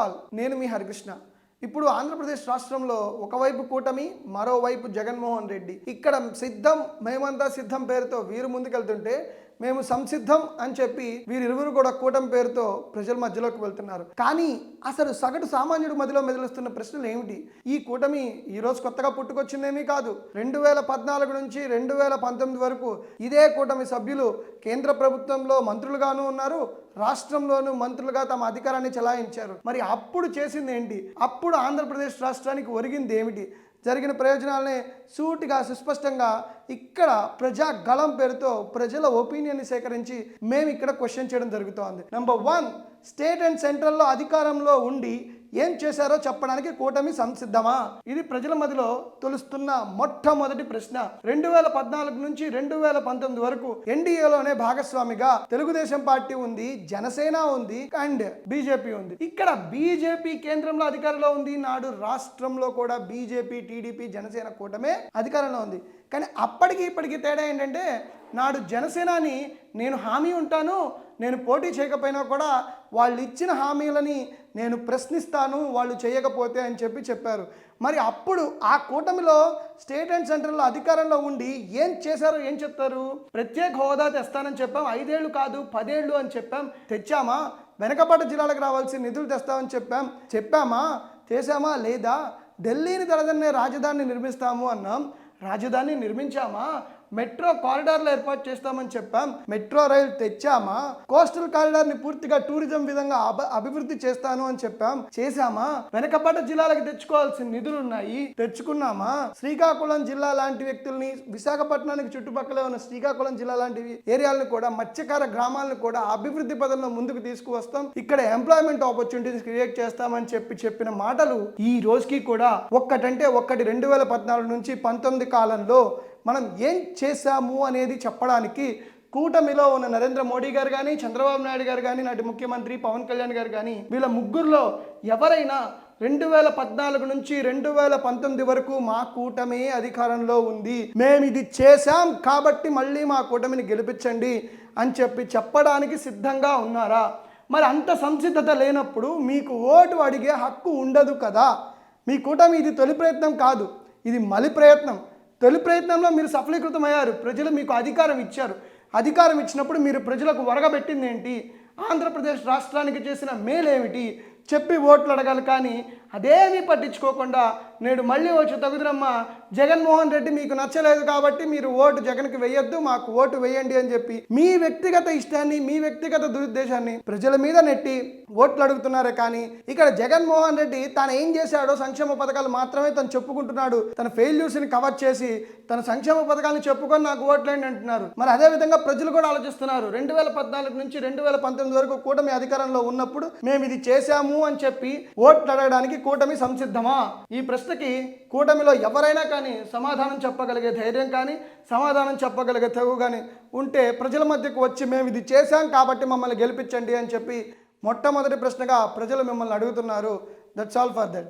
All నేను మీ హరికృష్ణ. ఇప్పుడు ఆంధ్రప్రదేశ్ రాష్ట్రంలో ఒకవైపు కూటమి మరోవైపు జగన్మోహన్ రెడ్డి. ఇక్కడ సిద్ధం మేమంతా సిద్ధం పేరుతో వీరు ముందుకెళ్తుంటే మేము సంసిద్ధం అని చెప్పి వీరిరువురు కూడా కూటమి పేరుతో ప్రజల మధ్యలోకి వెళ్తున్నారు. కానీ అసలు సగటు సామాన్యుడు మధ్యలో మెదులుస్తున్న ప్రశ్నలు ఏమిటి? ఈ కూటమి ఈరోజు కొత్తగా పుట్టుకొచ్చిందేమీ కాదు. రెండు వేల పద్నాలుగు నుంచి రెండు వేల పంతొమ్మిది వరకు ఇదే కూటమి సభ్యులు కేంద్ర ప్రభుత్వంలో మంత్రులుగాను ఉన్నారు. రాష్ట్రంలోనూ మంత్రులుగా తమ అధికారాన్ని చెలాయించారు. మరి అప్పుడు చేసింది ఏంటి అప్పుడు ఆంధ్రప్రదేశ్ రాష్ట్రానికి ఒరిగింది ఏమిటి జరిగిన ప్రయోజనాలనే సూటిగా సుస్పష్టంగా ఇక్కడ ప్రజా గళం పేరుతో ప్రజల ఒపీనియన్ని సేకరించి మేము ఇక్కడ క్వశ్చన్ చేయడం జరుగుతోంది. నెంబర్ వన్ స్టేట్ అండ్ సెంట్రల్లో అధికారంలో ఉండి ఏం చేశారో చెప్పడానికి కూటమి సంసిద్ధమా? ఇది ప్రజల మధ్యలో తొలుస్తున్న మొట్టమొదటి ప్రశ్న. రెండు వేల పద్నాలుగు నుంచి రెండు వేల పంతొమ్మిది వరకు ఎన్డీఏలోనే భాగస్వామిగా తెలుగుదేశం పార్టీ ఉంది జనసేన ఉంది అండ్ బీజేపీ ఉంది. ఇక్కడ బీజేపీ కేంద్రంలో అధికారంలో ఉంది నాడు రాష్ట్రంలో కూడా బీజేపీ టీడీపీ జనసేన కూటమే అధికారంలో ఉంది. కానీ అప్పటికి ఇప్పటికి తేడా ఏంటంటే నాడు జనసేనాని నేను హామీ ఉంటాను నేను పోటీ చేయకపోయినా కూడా వాళ్ళు ఇచ్చిన హామీలని నేను ప్రశ్నిస్తాను వాళ్ళు చేయకపోతే అని చెప్పి చెప్పారు. మరి అప్పుడు ఆ కూటమిలో స్టేట్ అండ్ సెంట్రల్లో అధికారంలో ఉండి ఏం చేశారు ఏం చెప్తారు? ప్రత్యేక హోదా తెస్తానని చెప్పాం ఐదేళ్ళు కాదు పదేళ్ళు అని చెప్పాం. తెచ్చామా? వెనకబడ్డ జిల్లాలకు రావాల్సిన నిధులు తెస్తామని చెప్పాం. చెప్పామా? చేశామా? లేదా? ఢిల్లీని తలదన్నే రాజధానిని నిర్మిస్తాము అన్నాం. రాజధాని నిర్మించామా? మెట్రో కారిడార్లు ఏర్పాటు చేస్తామని చెప్పాం. మెట్రో రైలు తెచ్చామా? కోస్టల్ కారిడార్ని పూర్తిగా టూరిజం విధంగా అభివృద్ధి చేస్తాను అని చెప్పాం. చేశామా? వెనకబడ్డ జిల్లాలకు తెచ్చుకోవాల్సిన నిధులు ఉన్నాయి తెచ్చుకున్నామా? శ్రీకాకుళం జిల్లా లాంటి వ్యక్తుల్ని విశాఖపట్నానికి చుట్టుపక్కల ఉన్న శ్రీకాకుళం జిల్లా లాంటి ఏరియాలను కూడా మత్స్యకార గ్రామాలను కూడా అభివృద్ధి పదంలో ముందుకు తీసుకువస్తాం. ఇక్కడ ఎంప్లాయ్మెంట్ ఆపర్చునిటీస్ క్రియేట్ చేస్తామని చెప్పి చెప్పిన మాటలు ఈ రోజుకి కూడా ఒక్కటంటే ఒక్కటి రెండు వేల పద్నాలుగు నుంచి పంతొమ్మిది కాలంలో మనం ఏం చేశాము అనేది చెప్పడానికి కూటమిలో ఉన్న నరేంద్ర మోడీ గారు కానీ చంద్రబాబు నాయుడు గారు కానీ నాటి ముఖ్యమంత్రి పవన్ కళ్యాణ్ గారు కానీ వీళ్ళ ముగ్గురులో ఎవరైనా రెండు వేల పద్నాలుగు నుంచి రెండు వేల పంతొమ్మిది వరకు మా కూటమి అధికారంలో ఉంది. మేము ఇది చేశాం కాబట్టి మళ్ళీ మా కూటమిని గెలిపించండి అని చెప్పి చెప్పడానికి సిద్ధంగా ఉన్నారా? మరి అంత సంసిద్ధత లేనప్పుడు మీకు ఓటు అడిగే హక్కు ఉండదు కదా? మీ కూటమి ఇది తొలి ప్రయత్నం కాదు. ఇది మలి ప్రయత్నం. తొలి ప్రయత్నంలో మీరు సఫలీకృతమయ్యారు ప్రజలు మీకు అధికారం ఇచ్చారు. అధికారం ఇచ్చినప్పుడు మీరు ప్రజలకు వరగబెట్టింది ఏంటి? ఆంధ్రప్రదేశ్ రాష్ట్రానికి చేసిన మేలేమిటి? చెప్పి ఓట్లు అడగాలి కానీ అదేమీ పట్టించుకోకుండా నేడు మళ్ళీ వచ్చి తగుదరమ్మ జగన్మోహన్ రెడ్డి మీకు నచ్చలేదు కాబట్టి మీరు ఓటు జగన్కి వేయొద్దు మాకు ఓటు వేయండి అని చెప్పి మీ వ్యక్తిగత ఇష్టాన్ని మీ వ్యక్తిగత దురుద్దేశాన్ని ప్రజల మీద నెట్టి ఓట్లు అడుగుతున్నారే కానీ ఇక్కడ జగన్మోహన్ రెడ్డి తాను ఏం చేశాడో సంక్షేమ పథకాలు మాత్రమే తను చెప్పుకుంటున్నాడు. తన ఫెయిల్యూర్స్ని కవర్ చేసి తన సంక్షేమ పథకాలను చెప్పుకొని నాకు ఓట్లేండి అంటున్నారు. మరి అదే విధంగా ప్రజలు కూడా ఆలోచిస్తున్నారు. రెండు వేల పద్నాలుగు నుంచి రెండు వేల పంతొమ్మిది వరకు కూటమి అధికారంలో ఉన్నప్పుడు మేము ఇది చేశాము అని చెప్పి ఓట్లు అడగడానికి కూటమి సంసిద్ధమా? ఈ ప్రశ్నకి కూటమిలో ఎవరైనా కానీ సమాధానం చెప్పగలిగే ధైర్యం కానీ సమాధానం చెప్పగలిగే తెగు కానీ ఉంటే ప్రజల మధ్యకు వచ్చి మేము ఇది చేశాం కాబట్టి మమ్మల్ని గెలిపించండి అని చెప్పి మొట్టమొదటి ప్రశ్నగా ప్రజలు మిమ్మల్ని అడుగుతున్నారు. That's all for that